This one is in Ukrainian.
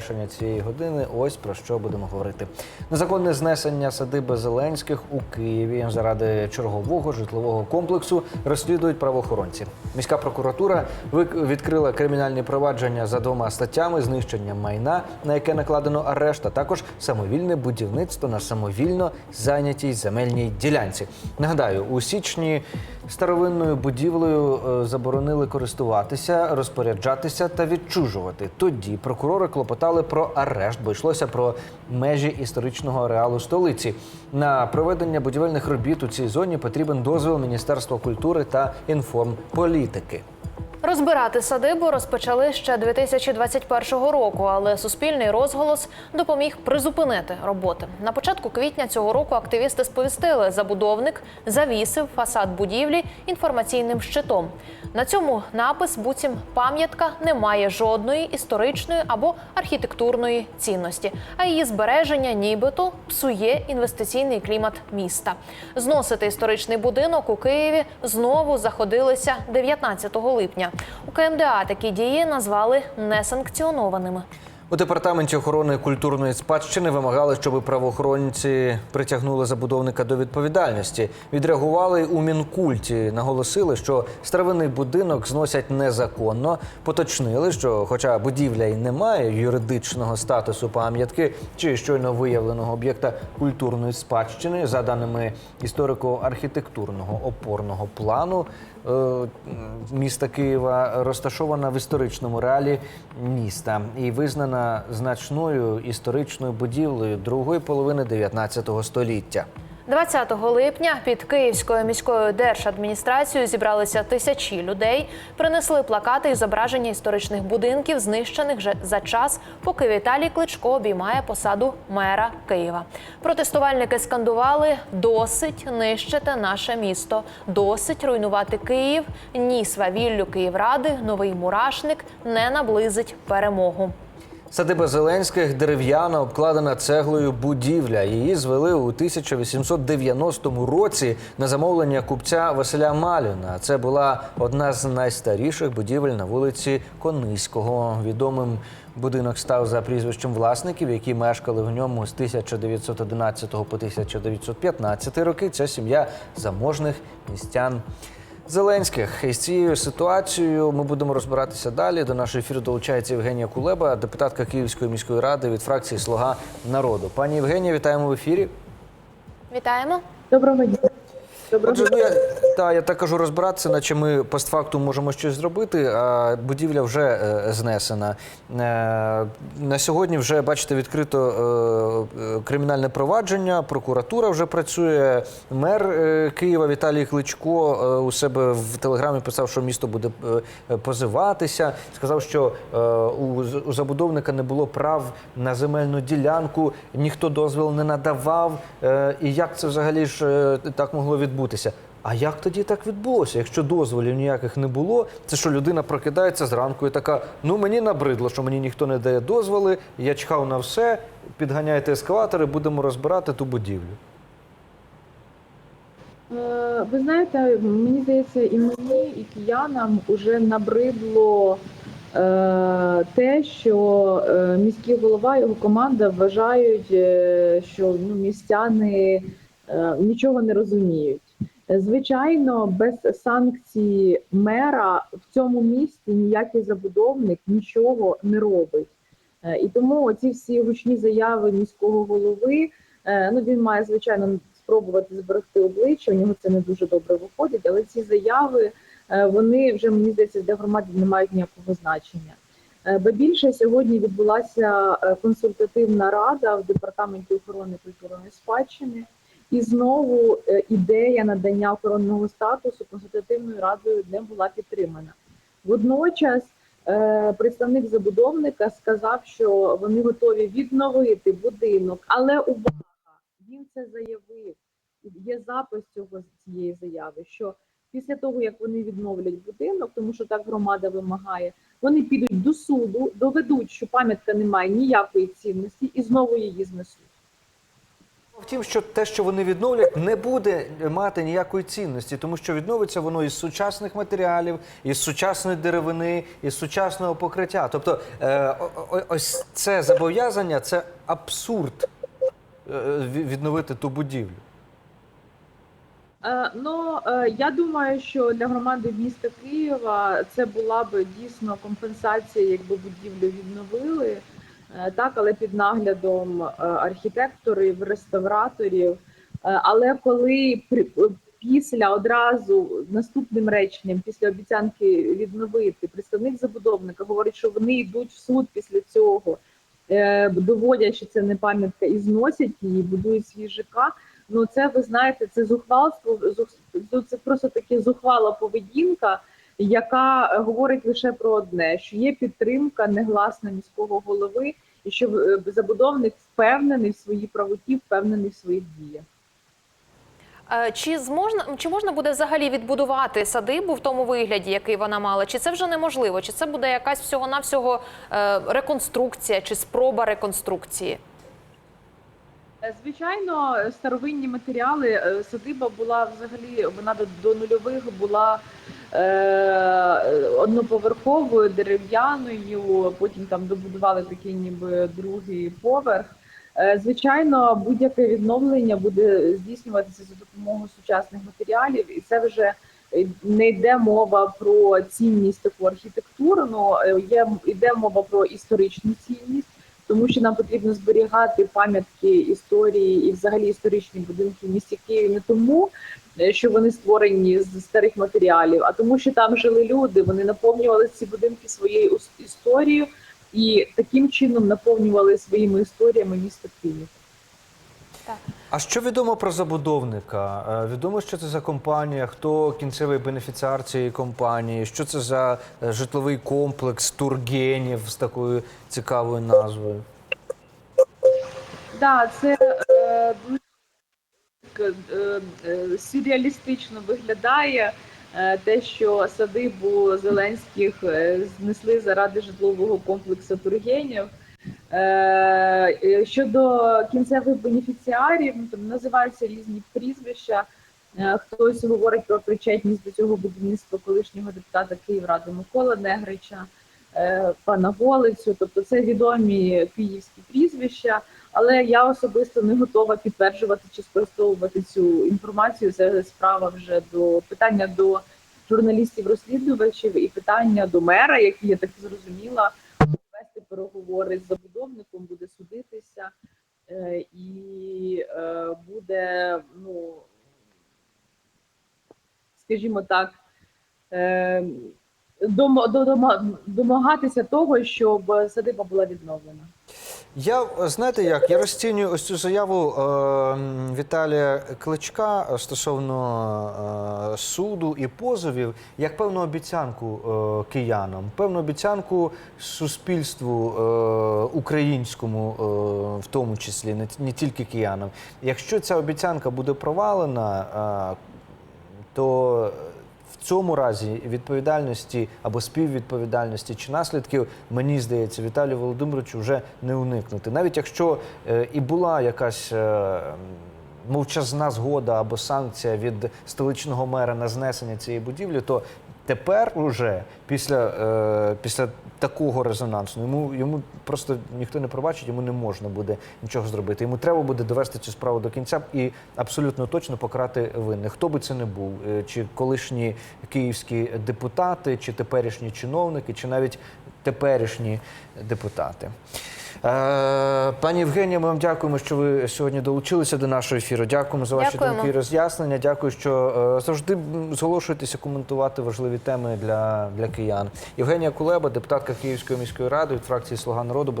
Рішення цієї години. Ось про що будемо говорити. Незаконне знесення садиби Зеленських у Києві заради чергового житлового комплексу розслідують правоохоронці. Міська прокуратура відкрила кримінальні провадження за двома статтями: знищення майна, на яке накладено арешт, а також самовільне будівництво на самовільно зайнятій земельній ділянці. Нагадаю, у січні старовинною будівлею е, заборонили користуватися, розпоряджатися та відчужувати. Тоді прокурори клопотали про арешт, бо йшлося про межі історичного ареалу столиці. На проведення будівельних робіт у цій зоні потрібен дозвіл Міністерства культури та інформполітики. Розбирати садибу розпочали ще 2021 року, але суспільний розголос допоміг призупинити роботи. На початку квітня цього року активісти сповістили, забудовник завісив фасад будівлі інформаційним щитом. На цьому напис буцім пам'ятка не має жодної історичної або архітектурної цінності, а її збереження нібито псує інвестиційний клімат міста. Зносити історичний будинок у Києві знову заходилися 19 липня. У КМДА такі дії назвали несанкціонованими. У департаменті охорони культурної спадщини вимагали, щоб правоохоронці притягнули забудовника до відповідальності. Відреагували у мінкульті. Наголосили, що старовинний будинок зносять незаконно. Поточнили, що, хоча будівля й не має юридичного статусу пам'ятки чи щойно виявленого об'єкта культурної спадщини, за даними історико-архітектурного опорного плану е, міста Києва, розташована в історичному реалі міста і визнана значною історичною будівлею другої половини 19 століття. 20 липня під Київською міською держадміністрацією зібралися тисячі людей, принесли плакати і зображення історичних будинків, знищених за час, поки Віталій Кличко обіймає посаду мера Києва. Протестувальники скандували досить нищити наше місто, досить руйнувати Київ. Ні свавіллю Київради, новий мурашник не наблизить перемогу. Садиба Зеленських дерев'яна, обкладена цеглою будівля. Її звели у 1890 році на замовлення купця Василя Маліна. Це була одна з найстаріших будівель на вулиці Кониського. Відомим будинок став за прізвищем власників, які мешкали в ньому з 1911 по 1915 роки. Це сім'я заможних містян. Зеленських із цією ситуацією ми будемо розбиратися далі. До нашого ефіру долучається Євгенія Кулеба, депутатка Київської міської ради від фракції Слуга народу. Пані Євгенія, вітаємо в ефірі. Вітаємо. Доброго дня. Доброго Отже, ну я та я так кажу розбиратися, наче ми постфактум можемо щось зробити. А будівля вже е, знесена. Е, на сьогодні вже бачите відкрито е, е, кримінальне провадження. Прокуратура вже працює. Мер е, Києва Віталій Кличко е, у себе в телеграмі писав, що місто буде е, позиватися. Сказав, що е, у, у забудовника не було прав на земельну ділянку, ніхто дозвіл не надавав. Е, і як це взагалі ж е, так могло відбутися? А як тоді так відбулося? Якщо дозволів ніяких не було, це що людина прокидається зранку і така: ну мені набридло, що мені ніхто не дає дозволи, я чхав на все, підганяйте ескалатори, будемо розбирати ту будівлю. Е, Ви знаєте, мені здається, і мені, і киянам вже набридло е, те, що е, міський голова його команда вважають, що ну, містяни нічого не розуміють. Звичайно, без санкції мера в цьому місті ніякий забудовник нічого не робить. Е, І тому ці всі гучні заяви міського голови, е, ну він має звичайно спробувати зберегти обличчя. У нього це не дуже добре виходить, але ці заяви е, вони вже мені здається для громади не мають ніякого значення. Ба більше сьогодні відбулася консультативна рада в департаменті охорони культурної спадщини, і знову е, ідея надання охоронного статусу консультативною радою не була підтримана. Водночас е, представник забудовника сказав, що вони готові відновити будинок, але увага, він це заявив. Є запис цього цієї заяви, що після того як вони відновлять будинок, тому що так громада вимагає, вони підуть до суду, доведуть, що пам'ятка не має ніякої цінності, і знову її знесуть. Втім, що те, що вони відновлять, не буде мати ніякої цінності, тому що відновиться воно із сучасних матеріалів, із сучасної деревини, із сучасного покриття. Тобто, е, ось це зобов'язання це абсурд е, відновити ту будівлю. Е, Ну я думаю, що для громади міста Києва це була б дійсно компенсація, якби будівлю відновили. Е, Так, але під наглядом е, архітекторів, реставраторів. Е, Але коли після одразу наступним реченням, після обіцянки відновити, представник забудовника говорить, що вони йдуть в суд після цього, доводять, що це не пам'ятка, і зносять її, будують свій ЖК. Ну це ви знаєте, це зухвалство, зух- це просто таке зухвала поведінка, яка е, говорить лише про одне: що є підтримка негласна міського голови, і що е, забудовник впевнений в своїй правоті, впевнений в своїх діях. Е, Чи зможна чи можна буде взагалі відбудувати садибу в тому вигляді, який вона мала? Чи це вже неможливо? Чи це буде якась всього навсього реконструкція чи спроба реконструкції? Е, Звичайно, старовинні матеріали. е, Садиба була взагалі вона до, нульових була е, одноповерховою, дерев'яною. Потім там добудували такий ніби другий поверх. Е, Звичайно, будь-яке відновлення буде здійснюватися за допомогою сучасних матеріалів, і це вже не йде мова про цінність таку архітектурну, є йде мова про історичну цінність тому що нам потрібно зберігати пам'ятки історії і взагалі історичні будинки в місті Києві не тому, е, що вони створені з старих матеріалів, а тому, що там жили люди. Вони наповнювали ці будинки своєю історією і таким чином наповнювали своїми історіями місто Київ. А що відомо про забудовника? Е, Відомо, що це за компанія, хто кінцевий бенефіціар цієї компанії, що це за е, житловий комплекс Тургенів з такою цікавою назвою. Да, це е, дуже так, е, е, сюрреалістично виглядає е, те, що садибу Зеленських знесли заради житлового комплексу Тургенів. Е, щодо кінцевих бенефіціарів, ну, там називаються різні прізвища. Е, Хтось говорить про причетність до цього будівництва колишнього депутата Київради Микола Негрича, е, пана Голицю. Тобто це відомі київські прізвища. Але я особисто не готова підтверджувати чи спростовувати цю інформацію. Це справа вже до питання до журналістів-розслідувачів і питання до мера, який я так зрозуміла, переговори з забудовником, буде судитися е, і е, буде, ну скажімо так. Е, домагатися того, щоб садиба була відновлена. Я знаєте як? Я розцінюю ось цю заяву е, Віталія Кличка стосовно е, суду і позовів як певну обіцянку е, киянам, певну обіцянку суспільству е, українському, е, в тому числі, не, не тільки киянам. Якщо ця обіцянка буде провалена, е, то цьому разі відповідальності або співвідповідальності чи наслідків, мені здається, Віталію Володимировичу вже не уникнути. Навіть якщо е, і була якась. е, Мовчазна згода або санкція від столичного мера на знесення цієї будівлі, то тепер уже після, е, після такого резонансу йому, йому просто ніхто не пробачить, йому не можна буде нічого зробити. Йому треба буде довести цю справу до кінця і абсолютно точно покарати винних. Хто би це не був, е, чи колишні київські депутати, чи теперішні чиновники, чи навіть теперішні депутати. Е, Пані Євгенія, ми вам дякуємо, що ви сьогодні долучилися до нашого ефіру. Дякуємо за ваші Дякуємо. думки і роз'яснення. Дякую, що е, завжди зголошуєтеся коментувати важливі теми для, для киян. Євгенія Кулеба, депутатка Київської міської ради від фракції Слуга народу.